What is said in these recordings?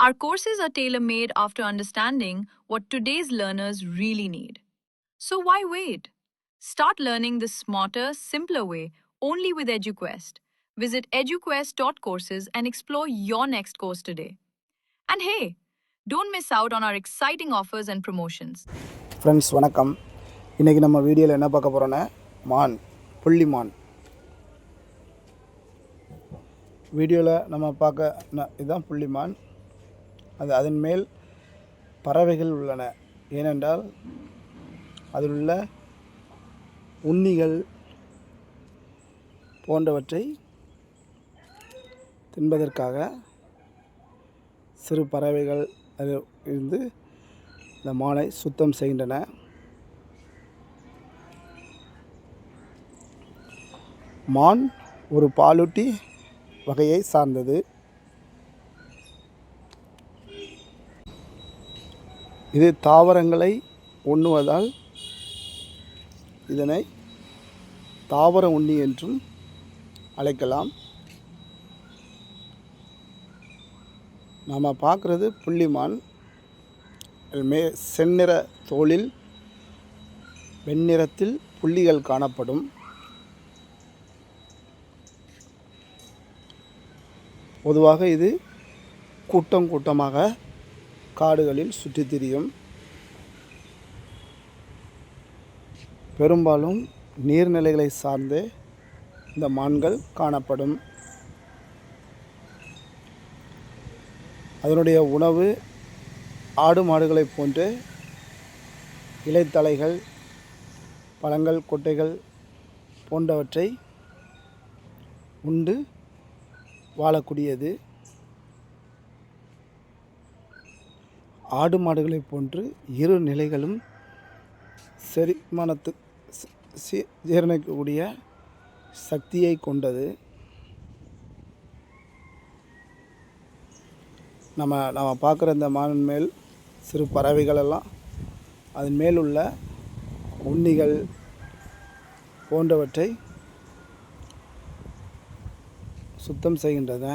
Our courses are tailor made after understanding what today's learners really need. So why wait? Start learning the smarter, simpler way only with EduQuest. Visit eduquest.courses and explore your next course today. And hey, don't miss out on our exciting offers and promotions. Friends வணக்கம் இன்றைக்கி நம்ம வீடியோவில் என்ன பார்க்க போகிறோன்னா மான் புள்ளி மான் வீடியோவில் நம்ம பார்க்க ந- இதுதான் புள்ளி மான் அது அதன் மேல் பறவைகள் உள்ளன. ஏனென்றால் அதில் உள்ள உண்ணிகள் போன்றவற்றை தின்பதற்காக சிறு பறவைகள் அது இருந்து இந்த மானை சுத்தம் செய்கின்றன. மான் ஒரு பாலூட்டி வகையை சார்ந்தது. இது தாவரங்களை உண்ணுவதால் இதனை தாவர உண்ணி என்றும் அழைக்கலாம். நாம் பார்க்குறது புள்ளிமான் மே செந்நிற தோளில் வெண்ணிறத்தில் புள்ளிகள் காணப்படும். பொதுவாக இது கூட்டம் கூட்டமாக காடுகளில் சுற்றித் திரியும். பெரும்பாலும் நீர்நிலைகளை சார்ந்தே இந்த மான்கள் காணப்படும். அதனுடைய உணவு ஆடு மாடுகளைப் போன்று இலைத்தழைகள் பழங்கள் கொட்டைகள் போன்றவற்றை உண்டு வாழக்கூடியது. ஆடு மாடுகளைப் போன்று இரு நிலைகளும் செரிமானத்து சீ ஜீரணிக்கக்கூடிய சக்தியை கொண்டது. நம்ம நம்ம பார்க்குற இந்த மானின் மேல் சிறு பறவைகளெல்லாம் அதன் மேல் உள்ள உண்ணிகள் போன்றவற்றை சுத்தம் செய்கின்றன.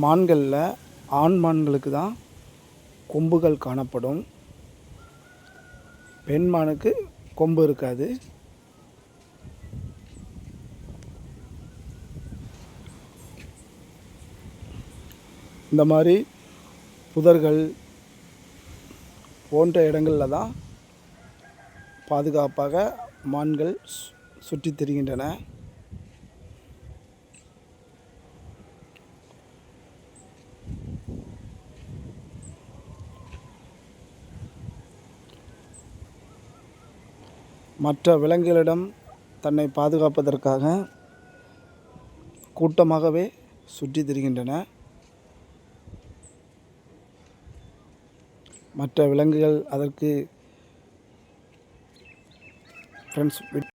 மான்களில் ஆண் மான்களுக்கு தான் கொம்புகள் காணப்படும். பெண் மானுக்கு கொம்பு இருக்காது. இந்த மாதிரி புதர்கள் போன்ற இடங்களில் தான் பாதுகாப்பாக மான்கள் சு- சுற்றித் திரிகின்றன. மற்ற விலங்குகளிடம் தன்னை பாதுகாப்பதற்காக கூட்டமாகவே சுற்றித் திரிகின்றன. மற்ற விலங்குகள் அதற்கு ஃப்ரெண்ட்ஸ்